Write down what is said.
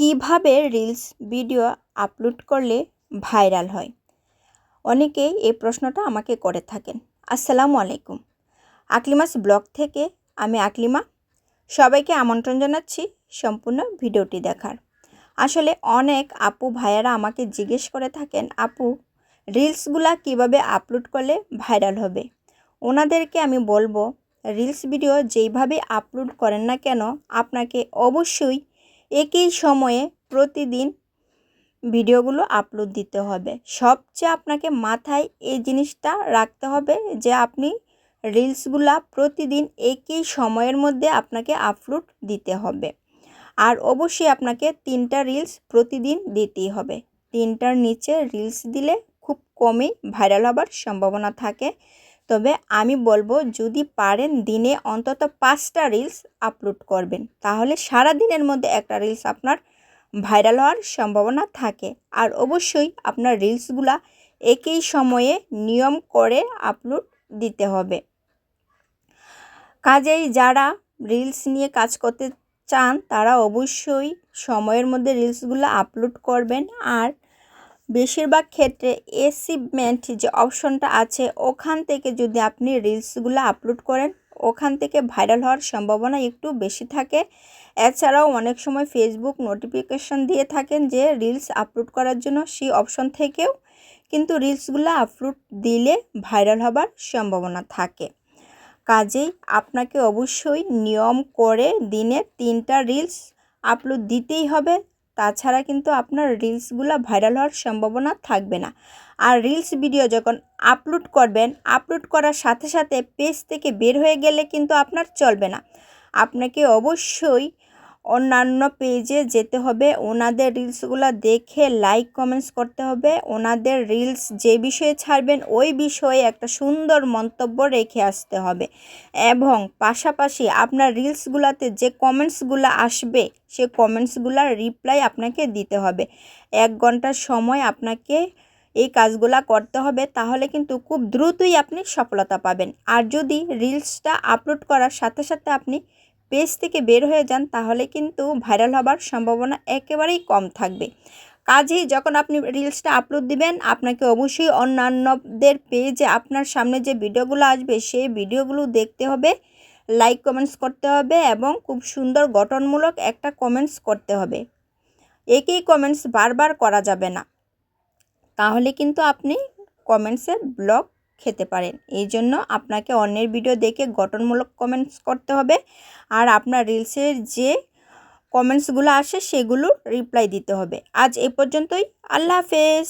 কীভাবে reels video upload করলে viral হয়? অনেকেই এই প্রশ্নটা আমাকে করে থাকেন। আসসালামু আলাইকুম। আকলিমাস ব্লগ থেকে আমি আকলিমা। সবাইকে আমন্ত্রণ জানাচ্ছি সম্পূর্ণ ভিডিওটি দেখার। আসলে অনেক আপু ভাইয়ারা আমাকে জিজ্ঞেস করে থাকেন, আপু, রিলসগুলা কীভাবে আপলোড করলে ভাইরাল হবে? ওনাদেরকে আমি বলব, রিলস ভিডিও যেইভাবে আপলোড করেন না কেন, আপনাকে অবশ্যই একই সময়ে প্রতিদিন ভিডিওগুলো আপলোড দিতে হবে। সবচেয়ে আপনাকে মাথায় এই জিনিসটা রাখতে হবে যে, আপনি রিলসগুলা প্রতিদিন একই সময়ের মধ্যে আপনাকে আপলোড দিতে হবে। আর অবশ্যই আপনাকে তিনটা রিলস প্রতিদিন দিতেই হবে। তিনটার নিচে রিলস দিলে খুব কমই ভাইরাল হবার সম্ভাবনা থাকে। তবে আমি বলব, যদি পারেন দিনে অন্তত পাঁচটা রিলস আপলোড করবেন। তাহলে সারা দিনের মধ্যে একটা রিলস আপনার ভাইরাল হওয়ার সম্ভাবনা থাকে। আর অবশ্যই আপনার রিলসগুলা একই সময়ে নিয়ম করে আপলোড দিতে হবে। কাজেই যারা রিলস নিয়ে কাজ করতে চান, তারা অবশ্যই সময়ের মধ্যে রিলসগুলো আপলোড করবেন। আর বেশিরভাগ ক্ষেত্রে এসিভমেন্ট যে অপশনটা আছে, ওখান থেকে যদি আপনি রিলসগুলো আপলোড করেন, ওখান থেকে ভাইরাল হওয়ার সম্ভাবনা একটু বেশি থাকে। এছাড়াও অনেক সময় ফেসবুক নোটিফিকেশন দিয়ে থাকেন যে রিলস আপলোড করার জন্য সেই অপশন থেকেও, কিন্তু রিলসগুলো আপলোড দিলে ভাইরাল হবার সম্ভাবনা থাকে। কাজেই আপনাকে অবশ্যই নিয়ম করে দিনে তিনটা রিলস আপলোড দিতেই হবে। তাছাড়া কিন্তু আপনার রিলসগুলো ভাইরাল হওয়ার সম্ভাবনা থাকবে না। আর রিলস ভিডিও যখন আপলোড করবেন আপলোড করার সাথে সাথে পেজ থেকে বের হয়ে গেলে কিন্তু আপনার চলবে না। আপনাকে অবশ্যই অন্যান্য পেজে যেতে হবে। ওনাদের রিলসগুলো দেখে লাইক কমেন্টস করতে হবে। ওনাদের রিলস যে বিষয়ে ছাড়বেন, ওই বিষয়ে একটা সুন্দর মন্তব্য রেখে আসতে হবে। এবং পাশাপাশি আপনার রিলসগুলোতে যে কমেন্টসগুলো আসবে, সে কমেন্টসগুলোর রিপ্লাই আপনাকে দিতে হবে। এক ঘণ্টার সময় আপনাকে এই কাজগুলা করতে হবে, তাহলে কিন্তু খুব দ্রুতই আপনি সফলতা পাবেন। আর যদি রিলসটা আপলোড করার সাথে সাথে আপনি পেজ থেকে বের হয়ে যান, তাহলে কিন্তু ভাইরাল হবার সম্ভাবনা একেবারেই কম থাকবে। কাজেই যখন আপনি রিলসটা আপলোড দিবেন, আপনাকে অবশ্যই অন্যান্যদের পেজে আপনার সামনে যে ভিডিওগুলো আসবে, সেই ভিডিওগুলো দেখতে হবে, লাইক কমেন্টস করতে হবে এবং খুব সুন্দর গঠনমূলক একটা কমেন্টস করতে হবে। একই কমেন্টস বারবার করা যাবে না। তাহলে কিন্তু আপনি কমেন্টসে ব্লগ খেতে পারেন। এই জন্য আপনাকে অন্যের ভিডিও দেখে গঠনমূলক কমেন্টস করতে হবে। আর আপনার রিলসের যে কমেন্টসগুলো আসে সেগুলো রিপ্লাই দিতে হবে। আজ এ পর্যন্তই। আল্লাহ হাফেজ।